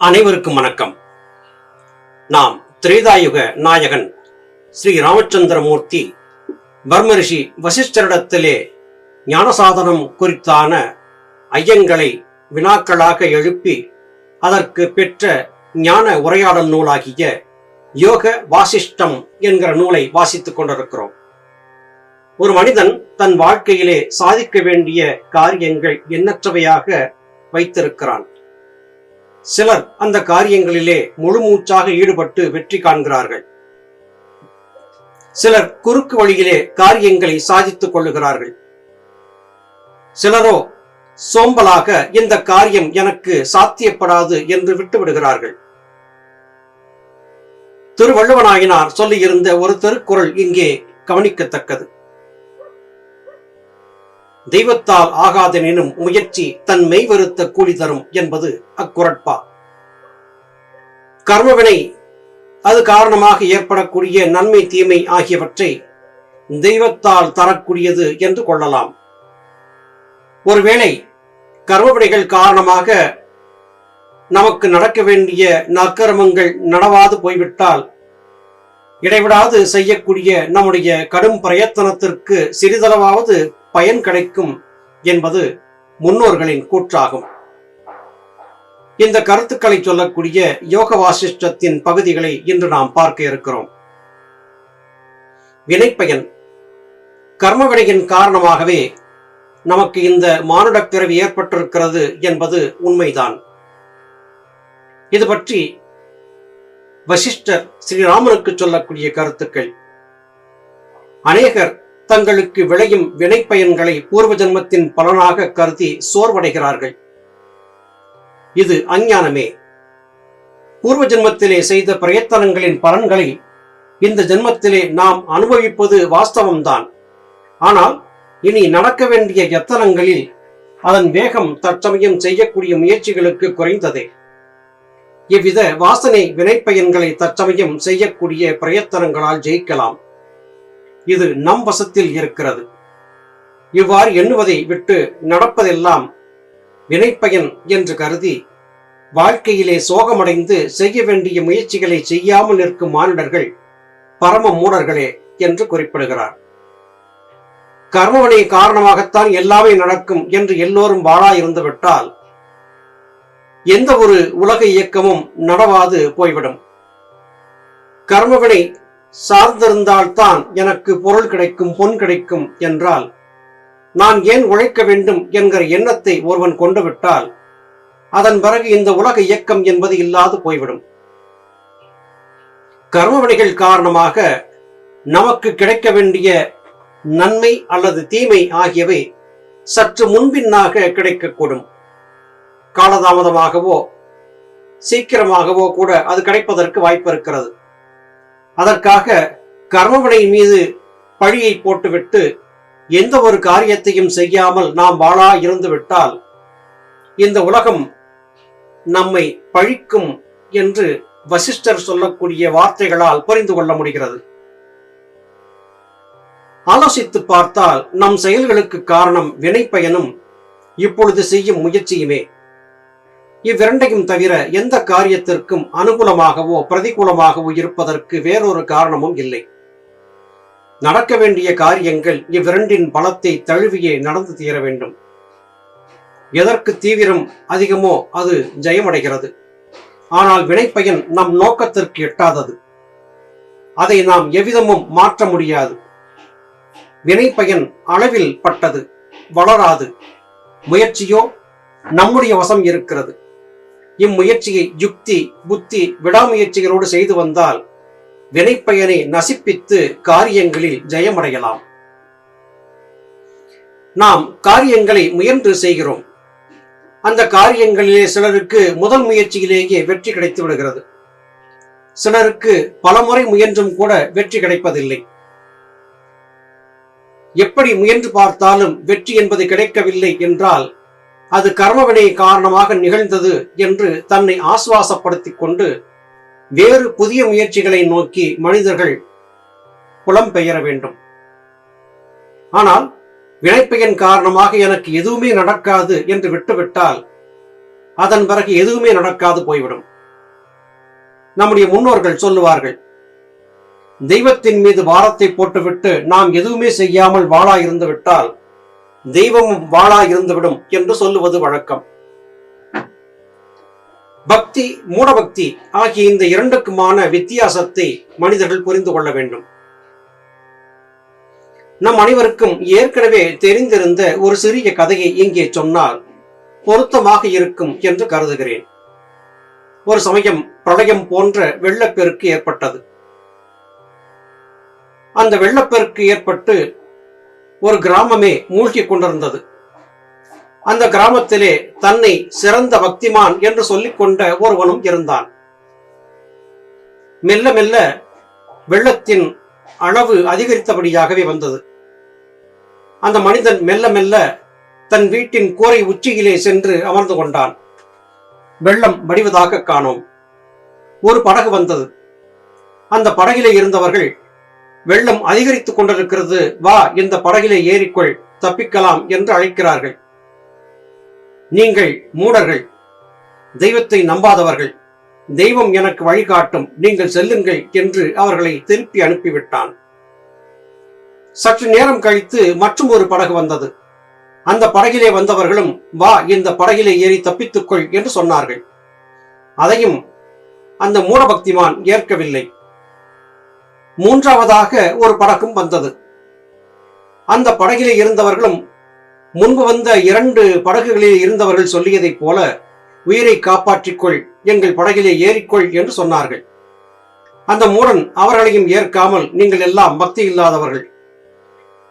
அனைவருக்கும் வணக்கம். நாம் திரேதாயுக நாயகன் ஸ்ரீ ராமச்சந்திரமூர்த்தி பர்மரிஷி வசிஷ்டரிடத்திலே ஞானசாதனம் குறித்தான ஐயங்களை வினாக்களாக எழுப்பி அதற்கு பெற்ற ஞான உரையாடல் நூலாகிய யோக வாசிஷ்டம் என்கிற நூலை வாசித்துக் கொண்டிருக்கிறோம். ஒரு மனிதன் தன் வாழ்க்கையிலே சாதிக்க வேண்டிய காரியங்கள் எண்ணற்றவையாக வைத்திருக்கிறான். சிலர் அந்த காரியங்களிலே முழு மூச்சாக ஈடுபட்டு வெற்றி காண்கிறார்கள். சிலர் குறுக்கு வழியிலே காரியங்களை சாதித்துக் கொள்ளுகிறார்கள். சிலரோ சோம்பலாக இந்த காரியம் எனக்கு சாத்தியப்படாது என்று விட்டு விடுகிறார்கள் திருவள்ளுவனாயினார் சொல்லியிருந்த ஒரு திருக்குறள் இங்கே கவனிக்கத்தக்கது. தெய்வத்தால் ஆகாதெனினும் முயற்சி தன் மெய்வருத்த கூலி தரும் என்பது அக்குரட்பா கர்மவினை அது காரணமாக ஏற்படக்கூடிய நன்மை தீமை ஆகியவற்றை தெய்வத்தால் தரக்கூடியது என்று கொள்ளலாம். ஒருவேளை கர்மவினைகள் காரணமாக நமக்கு நடக்க வேண்டிய நற்கர்மங்கள் நடவாது போய்விட்டால் இடைவிடாது செய்யக்கூடிய நம்முடைய கடும் பிரயத்தனத்திற்கு சிறிதளவாவது பயன் கிடைக்கும் என்பது முன்னோர்களின் கூற்றாகும். இந்த கருத்துக்களை சொல்லக்கூடிய யோக வாசிஷ்டத்தின் பகுதிகளை இன்று நாம் பார்க்க இருக்கிறோம். வினைப்பயன் கர்மவினையின் காரணமாகவே நமக்கு இந்த மானுடப் பிறவி ஏற்பட்டிருக்கிறது என்பது உண்மைதான். இது பற்றி வசிஷ்டர் ஸ்ரீராமனுக்கு சொல்லக்கூடிய கருத்துக்கள். அநேகர் தங்களுக்கு விளையும் வினைப்பயன்களை பூர்வ ஜென்மத்தின் பலனாக கருதி சோர்வடைகிறார்கள். இது அஞ்ஞானமே. பூர்வ ஜென்மத்திலே செய்த பிரயத்தனங்களின் பலன்களை இந்த ஜென்மத்திலே நாம் அனுபவிப்பது வாஸ்தவம்தான். ஆனால் இனி நடக்க வேண்டிய எத்தனங்களில் அதன் வேகம் தற்சமயம் செய்யக்கூடிய முயற்சிகளுக்கு குறைந்ததே. இவ்வித வாசனை வினைப்பயன்களை தற்சமயம் செய்யக்கூடிய பிரயத்தனங்களால் ஜெயிக்கலாம். இது நம் வசத்தில் இருக்கிறது. இவ்வாறு எண்ணுவதை விட்டு நடப்பதெல்லாம் வினைப்பயன் என்று கருதி வாழ்க்கையிலே சோகமடைந்து செய்ய வேண்டிய முயற்சிகளை செய்யாமல் நிற்கும் மானிடர்கள் பரம மூடர்களே என்று குறிப்பிடுகிறார். கர்மவனை காரணமாகத்தான் எல்லாமே நடக்கும் என்று எல்லோரும் வாழா இருந்துவிட்டால் எந்த ஒரு உலக இயக்கமும் நடவாது போய்விடும். கர்மவினை சார்ந்திருந்தால்தான் எனக்கு பொருள் கிடைக்கும் பொன் கிடைக்கும் என்றால் நான் ஏன் உழைக்க வேண்டும் என்கிற எண்ணத்தை ஒருவன் கொண்டு விட்டால் அதன் பிறகு இந்த உலக இயக்கம் என்பது இல்லாது போய்விடும். கர்மவினைகள் காரணமாக நமக்கு கிடைக்க வேண்டிய நன்மை அல்லது தீமை ஆகியவை சற்று முன்பின்னாக கிடைக்கக்கூடும். காலதாமதமாகவோ சீக்கிரமாகவோ கூட அது கிடைப்பதற்கு வாய்ப்பு இருக்கிறது. அதற்காக கர்மவினை மீது பழியை போட்டுவிட்டு எந்த ஒரு காரியத்தையும் செய்யாமல் நாம் வாழா இருந்து விட்டால் இந்த உலகம் நம்மை பழிக்கும் என்று வசிஷ்டர் சொல்லக்கூடிய வார்த்தைகளால் புரிந்து கொள்ள முடிகிறது. ஆலோசித்து பார்த்தால் நம் செயல்களுக்கு காரணம் வினைப்பயனும் இப்பொழுது செய்யும் முயற்சியுமே. இவ்விரண்டையும் தவிர எந்த காரியத்திற்கும் அனுகூலமாகவோ பிரதிகூலமாகவோ இருப்பதற்கு வேறொரு காரணமும் இல்லை. நடக்க வேண்டிய காரியங்கள் இவ்விரண்டின் பலத்தை தழுவியே நடந்து தீர வேண்டும். எதற்கு தீவிரம் அதிகமோ அது ஜெயமடைகிறது. ஆனால் வினைப்பயன் நம் நோக்கத்திற்கு எட்டாதது. அதை நாம் எவ்விதமும் மாற்ற முடியாது. வினைப்பயன் அளவில் பட்டது வளராது. முயற்சியோ நம்முடைய வசம் இருக்கிறது. இம்முயற்சியை யுக்தி புத்தி விடாமுயற்சிகளோடு செய்து வந்தால் வினைப்பயனை நசிப்பித்து காரியங்களில் ஜெயமடையலாம். நாம் காரியங்களை முயன்று செய்கிறோம். அந்த காரியங்களிலே சிலருக்கு முதல் முயற்சியிலேயே வெற்றி கிடைத்து விடுகிறது. சிலருக்கு பலமுறை முயன்றும் கூட வெற்றி கிடைப்பதில்லை. எப்படி முயன்று பார்த்தாலும் வெற்றி என்பது கிடைக்கவில்லை என்றால் அது கர்மவினை காரணமாக நிகழ்ந்தது என்று தன்னை ஆசுவாசப்படுத்திக் கொண்டு வேறு புதிய முயற்சிகளை நோக்கி மனிதர்கள் புலம்பெயர வேண்டும். ஆனால் வினைப்பயன் காரணமாக எனக்கு எதுவுமே நடக்காது என்று விட்டுவிட்டால் அதன் பிறகு எதுவுமே நடக்காது போய்விடும். நம்முடைய முன்னோர்கள் சொல்லுவார்கள் தெய்வத்தின் மீது பாரத்தை போட்டுவிட்டு நாம் எதுவுமே செய்யாமல் வாழா இருந்து விட்டால் தெய்வமும் வாழா இருந்துவிடும் என்று சொல்லுவது வழக்கம். பக்தி மூடபக்தி ஆகிய இந்த இரண்டுக்குமான வித்தியாசத்தை மனிதர்கள் புரிந்து கொள்ள வேண்டும். நம் அனைவருக்கும் ஏற்கனவே தெரிந்திருந்த ஒரு சிறிய கதையை இங்கே சொன்னால் பொருத்தமாக இருக்கும் என்று கருதுகிறேன். ஒரு சமயம் பிரளயம் போன்ற வெள்ளப்பெருக்கு ஏற்பட்டது. அந்த வெள்ளப்பெருக்கு ஏற்பட்டு ஒரு கிராமமே மூழ்கி கொண்டிருந்தது. அந்த கிராமத்திலே தன்னை சிறந்த பக்திமான் என்று சொல்லிக் கொண்ட ஒருவனும் இருந்தான். மெல்ல மெல்ல வெள்ளத்தின் அளவு அதிகரித்தபடியாகவே வந்தது. அந்த மனிதன் மெல்ல மெல்ல தன் வீட்டின் கூரை உச்சியிலே சென்று அமர்ந்து கொண்டான். வெள்ளம் வடிவதாக காணோம். ஒரு படகு வந்தது. அந்த படகிலே இருந்தவர்கள் வெள்ளம் அதிகரித்துக் கொண்டிருக்கிறது வா இந்த படகிலே ஏறிக்கொள் தப்பிக்கலாம் என்று அழைக்கிறார்கள். நீங்கள் மூடர்கள் தெய்வத்தை நம்பாதவர்கள் தெய்வம் எனக்கு வழிகாட்டும் நீங்கள் செல்லுங்கள் என்று அவர்களை திருப்பி அனுப்பிவிட்டான். சற்று நேரம் கழித்து மற்றும் ஒரு படகு வந்தது. அந்த படகிலே வந்தவர்களும் வா இந்த படகிலே ஏறி தப்பித்துக்கொள் என்று சொன்னார்கள். அதையும் அந்த மூடபக்திமான் ஏற்கவில்லை. மூன்றாவதாக ஒரு படகும் வந்தது. அந்த படகிலே இருந்தவர்களும் முன்பு வந்த இரண்டு படகுகளில் இருந்தவர்கள் சொல்லியதைப் போல உயிரை காப்பாற்றிக்கொள் எங்கள் படகிலே ஏறிக்கொள் என்று சொன்னார்கள். அந்த மூடன் அவர்களையும் ஏற்காமல் நீங்கள் எல்லாம் பக்தி இல்லாதவர்கள்.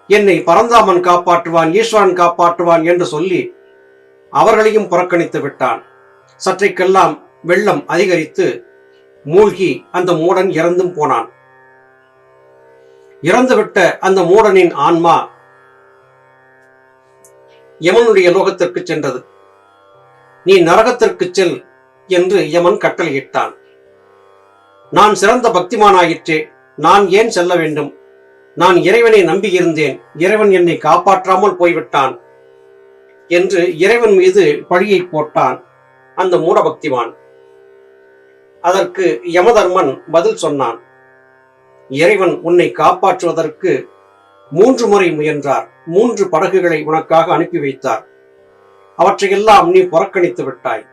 என்னை பரந்தாமன் காப்பாற்றுவான் ஈஸ்வரன் காப்பாற்றுவான் என்று சொல்லி அவர்களையும் புறக்கணித்து விட்டான். சற்றைக்கெல்லாம் வெள்ளம் அதிகரித்து மூழ்கி அந்த மூடன் இறந்தும் போனான். இறந்துவிட்ட அந்த மூடனின் ஆன்மா யமனுடைய லோகத்திற்கு சென்றது. நீ நரகத்திற்கு செல் என்று யமன் கட்டளையிட்டான். நான் சிறந்த பக்திமானாயிற்றே நான் ஏன் செல்ல வேண்டும்? நான் இறைவனை நம்பியிருந்தேன் இறைவன் என்னை காப்பாற்றாமல் போய்விட்டான் என்று இறைவன் மீது பழியை போட்டான் அந்த மூடபக்திமான். அதற்கு யமதர்மன் பதில் சொன்னான். இறைவன் உன்னை காப்பாற்றுவதற்கு மூன்று முறை முயன்றார். மூன்று படகுகளை உனக்காக அனுப்பி வைத்தார். அவற்றையெல்லாம் நீ புறக்கணித்து விட்டாய்.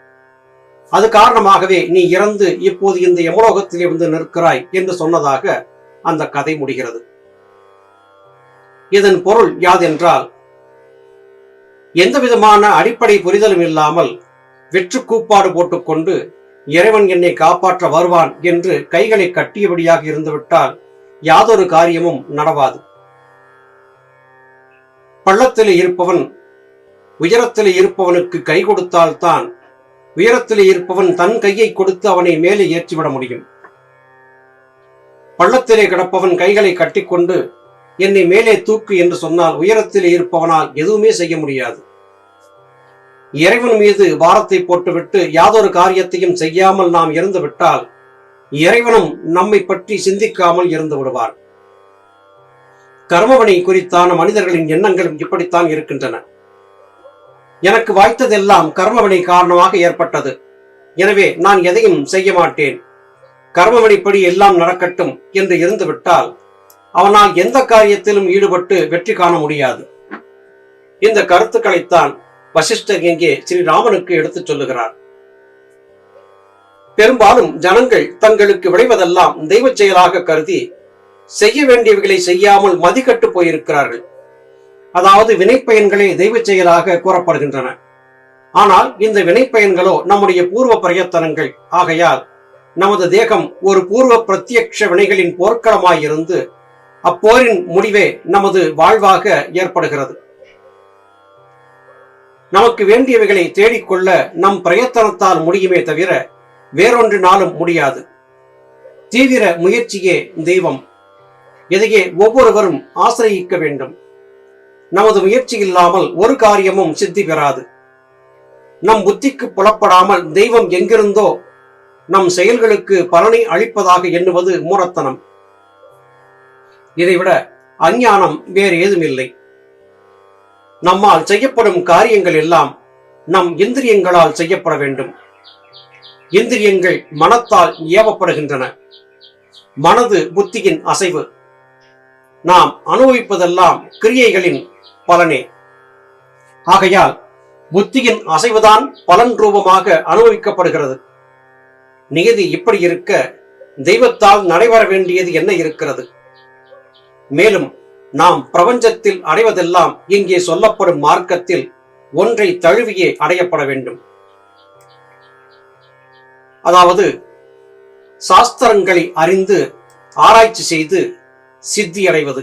அது காரணமாகவே நீ இறந்து இப்போது இந்த யமலோகத்திலே இருந்து நிற்கிறாய் என்று சொன்னதாக அந்த கதை முடிகிறது. இதன் பொருள் யாதென்றால் எந்த விதமான அடிப்படை புரிதலும் இல்லாமல் வெற்று கூப்பாடு போட்டுக்கொண்டு இறைவன் என்னை காப்பாற்ற வருவான் என்று கைகளை கட்டியபடியாக இருந்துவிட்டால் யாதொரு காரியமும் நடவாது. பள்ளத்திலே இருப்பவன் உயரத்திலே இருப்பவனுக்கு கை கொடுத்தால்தான் உயரத்திலே இருப்பவன் தன் கையை கொடுத்து அவனை மேலே ஏற்றிவிட முடியும். பள்ளத்திலே கிடப்பவன் கைகளை கட்டிக்கொண்டு என்னை மேலே தூக்கு என்று சொன்னால் உயரத்திலே இருப்பவனால் எதுவுமே செய்ய முடியாது. இறைவன் மீது பாரத்தை போட்டுவிட்டு யாதொரு காரியத்தையும் செய்யாமல் நாம் இருந்து விட்டால் இறைவனும் நம்மை பற்றி சிந்திக்காமல் இருந்து விடுவார். கர்மவனை குறித்தான மனிதர்களின் எண்ணங்களும் இப்படித்தான் இருக்கின்றன. எனக்கு வாய்த்ததெல்லாம் கர்மவனை காரணமாக ஏற்பட்டது. எனவே நான் எதையும் செய்ய மாட்டேன். கர்மவனைப்படி எல்லாம் நடக்கட்டும் என்று இருந்துவிட்டால் அவனால் எந்த காரியத்திலும் ஈடுபட்டு வெற்றி காண முடியாது. இந்த கருத்துக்களைத்தான் வசிஷ்டர் இங்கே ஸ்ரீராமனுக்கு எடுத்துச் சொல்லுகிறார். பெரும்பாலும் ஜனங்கள் தங்களுக்கு விளைவதெல்லாம் தெய்வ செயலாக கருதி செய்ய வேண்டியவைகளை செய்யாமல் மதிக்கட்டு போயிருக்கிறார்கள். அதாவது வினைப்பயன்களே தெய்வ செயலாக கூறப்படுகின்றன. ஆனால் இந்த வினைப்பயன்களோ நம்முடைய பூர்வ பிரயத்தனங்கள். ஆகையால் நமது தேகம் ஒரு பூர்வ பிரத்யக்ஷ வினைகளின் போர்க்களமாயிருந்து அப்போரின் முடிவே நமது வாழ்வாக ஏற்படுகிறது. நமக்கு வேண்டியவைகளை தேடிக்கொள்ள நம் பிரயத்தனத்தால் முடியுமே தவிர வேறொன்றினாலும் முடியாது. தீவிர முயற்சியே தெய்வம். இதையே ஒவ்வொருவரும் ஆசிரியிக்க வேண்டும். நமது முயற்சி இல்லாமல் ஒரு காரியமும் சித்தி பெறாது. நம் புத்திக்கு புலப்படாமல் தெய்வம் எங்கிருந்தோ நம் செயல்களுக்கு பலனை அளிப்பதாக எண்ணுவது மூரத்தனம் இதைவிட அஞ்ஞானம் வேறு ஏதும் இல்லை நம்மால் செய்யப்படும் காரியங்கள் எல்லாம் நம் இந்திரியங்களால் செய்யப்பட வேண்டும். இந்திரியங்கள் மனத்தால் ஏவப்படுகின்றன. மனது புத்தியின் அசைவு. நாம் அனுபவிப்பதெல்லாம் கிரியைகளின் பலனே. ஆகையால் புத்தியின் அசைவுதான் பலன் ரூபமாக அனுபவிக்கப்படுகிறது. நியதி இப்படி இருக்க தெய்வத்தால் நடைபெற வேண்டியது என்ன இருக்கிறது? மேலும் நாம் பிரபஞ்சத்தில் அடைவதெல்லாம் இங்கே சொல்லப்படும் மார்க்கத்தில் ஒன்றை தழுவியே அடையப்பட வேண்டும். அதாவது சாஸ்திரங்களை அறிந்து ஆராய்ச்சி செய்து சித்தி அடைவது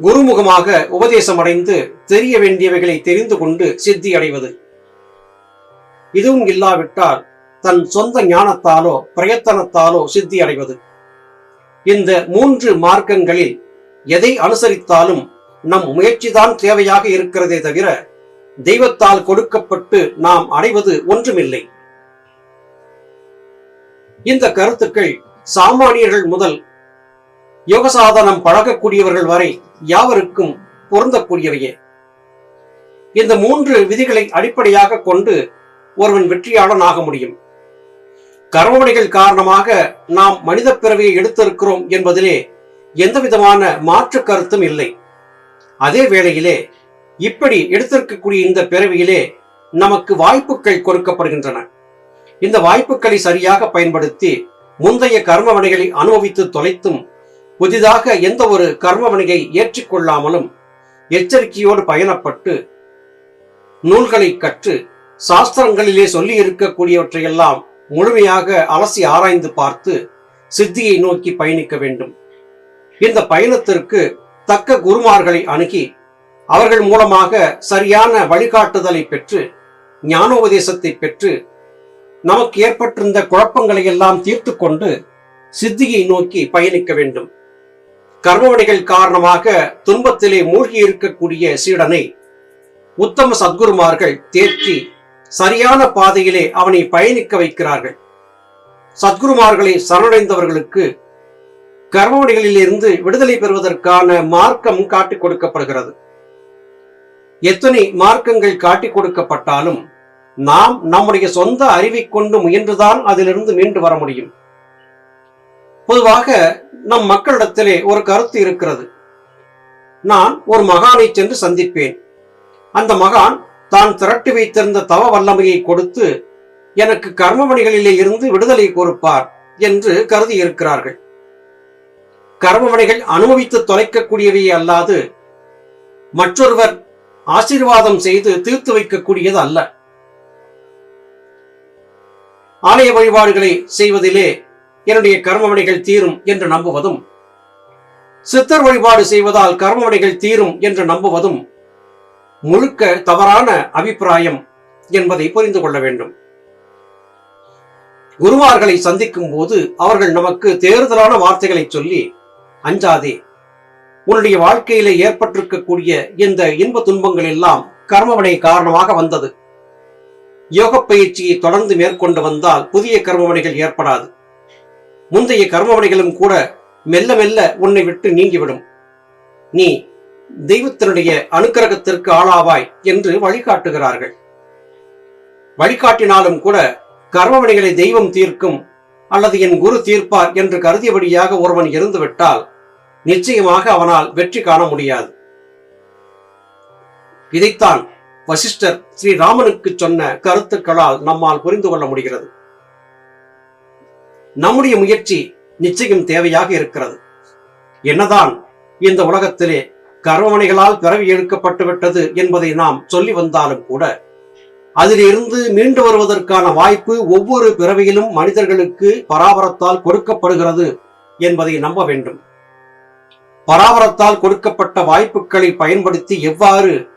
குருமுகமாக உபதேசம் அடைந்து தெரிய வேண்டியவைகளை தெரிந்து கொண்டு சித்தி அடைவது இதுவும் இல்லாவிட்டால் தன் சொந்த ஞானத்தாலோ பிரயத்தனத்தாலோ சித்தி அடைவது இந்த மூன்று மார்க்கங்களில் எதை அனுசரித்தாலும் நம் முயற்சிதான் தேவையாக இருக்கிறதே தவிர தெய்வத்தால் கொடுக்கப்பட்டு நாம் அடைவது ஒன்றுமில்லை. இந்த கருத்துக்கள் சாமானியர்கள் முதல் யோகசாதனம் பழகக்கூடியவர்கள் வரை யாவருக்கும் பொருந்தக்கூடியவையே. இந்த மூன்று விதிகளை அடிப்படையாக கொண்டு ஒருவன் வெற்றியாளன் ஆக முடியும். கர்மமணிகள் காரணமாக நாம் மனித பிறவியை எடுத்திருக்கிறோம் என்பதிலே எந்த விதமான மாற்று கருத்தும் இல்லை. அதே வேளையிலே இப்படி எடுத்திருக்கக்கூடிய இந்த பிறவியிலே நமக்கு வாய்ப்புகள் கொடுக்கப்படுகின்றன. இந்த வாய்ப்புகளை சரியாக பயன்படுத்தி முந்தைய கர்மவனைகளை அனுபவித்து தொலைத்தும் புதிதாக எந்த ஒரு கர்மவனையை ஏற்றுக்கொள்ளாமலும் எச்சரிக்கையோடு பயணப்பட்டு நூல்களை கற்று சாஸ்திரங்களிலே சொல்லி இருக்கக்கூடியவற்றையெல்லாம் முழுமையாக அலசி ஆராய்ந்து பார்த்து சித்தியை நோக்கி பயணிக்க வேண்டும். இந்த பயணத்திற்கு தக்க குருமார்களை அணுகி அவர்கள் மூலமாக சரியான வழிகாட்டுதலை பெற்று ஞானோபதேசத்தை பெற்று நமக்கு ஏற்பட்டிருந்த குழப்பங்களை எல்லாம் தீர்த்து கொண்டு சித்தியை நோக்கி பயணிக்க வேண்டும். கர்மவடிகள் காரணமாக துன்பத்திலே மூழ்கி இருக்கக்கூடிய சீடனை உத்தம சத்குருமார்கள் தேற்றி சரியான பாதையிலே அவனை பயணிக்க வைக்கிறார்கள். சத்குருமார்களை சரணடைந்தவர்களுக்கு கர்மவடிகளிலிருந்து விடுதலை பெறுவதற்கான மார்க்கம் காட்டிக் கொடுக்கப்படுகிறது. எத்தனை மார்க்கங்கள் காட்டிக் கொடுக்கப்பட்டாலும் நாம் நம்முடைய சொந்த அறிவை கொண்டு முயன்றுதான் அதிலிருந்து மீண்டு வர முடியும். பொதுவாக நம் மக்களிடத்திலே ஒரு கருத்து இருக்கிறது. நான் ஒரு மகானை சென்று சந்திப்பேன். அந்த மகான் தான் திரட்டி வைத்திருந்த தவ வல்லமையை கொடுத்து எனக்கு கர்மமணிகளிலே இருந்து விடுதலை கொடுப்பார் என்று கருதி இருக்கிறார்கள். கர்மவனைகள் அனுபவித்து தொலைக்கக்கூடியவை அல்லாது மற்றொருவர் ஆசீர்வாதம் செய்து தீர்த்து வைக்கக்கூடியது அல்ல. ஆலய வழிபாடுகளை செய்வதிலே என்னுடைய கர்மவனைகள் தீரும் என்று நம்புவதும் சித்தர் வழிபாடு செய்வதால் கர்மவனைகள் தீரும் என்று நம்புவதும் முழுக்க தவறான அபிப்பிராயம் என்பதை புரிந்து கொள்ள வேண்டும். குருவார்களை சந்திக்கும் போது அவர்கள் நமக்கு தேர்தலான வார்த்தைகளை சொல்லி அஞ்சாதே. உன்னுடைய வாழ்க்கையில ஏற்பட்டிருக்கக்கூடிய இந்த இன்ப துன்பங்கள் எல்லாம் கர்மவினை காரணமாக வந்தது. யோக பயிற்சியை தொடர்ந்து மேற்கொண்டு வந்தால் புதிய கர்மவினைகள் ஏற்படாது. முந்தைய கர்மவினைகளும் கூட மெல்ல மெல்ல உன்னை விட்டு நீங்கிவிடும். நீ தெய்வத்தினுடைய அனுக்கிரகத்திற்கு ஆளாவாய் என்று வழிகாட்டுகிறார்கள். வழிகாட்டினாலும் கூட கர்மவினைகளை தெய்வம் தீர்க்கும் அல்லது என் குரு தீர்ப்பார் என்று கருதியபடியாக ஒருவன் இருந்துவிட்டால் நிச்சயமாக அவனால் வெற்றி காண முடியாது. இதைத்தான் வசிஷ்டர் ஸ்ரீராமனுக்கு சொன்ன கருத்துக்களால் நம்மால் புரிந்து கொள்ள முடிகிறது. நம்முடைய முயற்சி நிச்சயம் தேவையாக இருக்கிறது. என்னதான் இந்த உலகத்திலே கர்மமணிகளால் பிறவி எடுக்கப்பட்டு விட்டது என்பதை நாம் சொல்லி வந்தாலும் கூட அதிலிருந்து மீண்டு வருவதற்கான வாய்ப்பு ஒவ்வொரு பிறவியிலும் மனிதர்களுக்கு பராபரத்தால் கொடுக்கப்படுகிறது என்பதை நம்ப வேண்டும். பராபரத்தால் கொடுக்கப்பட்ட வாய்ப்புகளை பயன்படுத்தி எவ்வாறு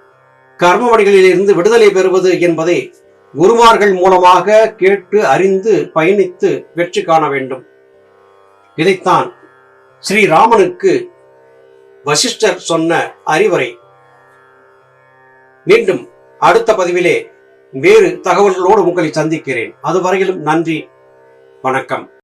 கர்மவடிகளிலிருந்து விடுதலை பெறுவது என்பதை குருமார்கள் மூலமாக கேட்டு அறிந்து பயணித்து வெற்றி காண வேண்டும். இதைத்தான் ஸ்ரீராமனுக்கு வசிஷ்டர் சொன்ன அறிவுரை. மீண்டும் அடுத்த பதிவிலே வேறு தகவல்களோடு உங்களை சந்திக்கிறேன். அதுவரையிலும் நன்றி வணக்கம்.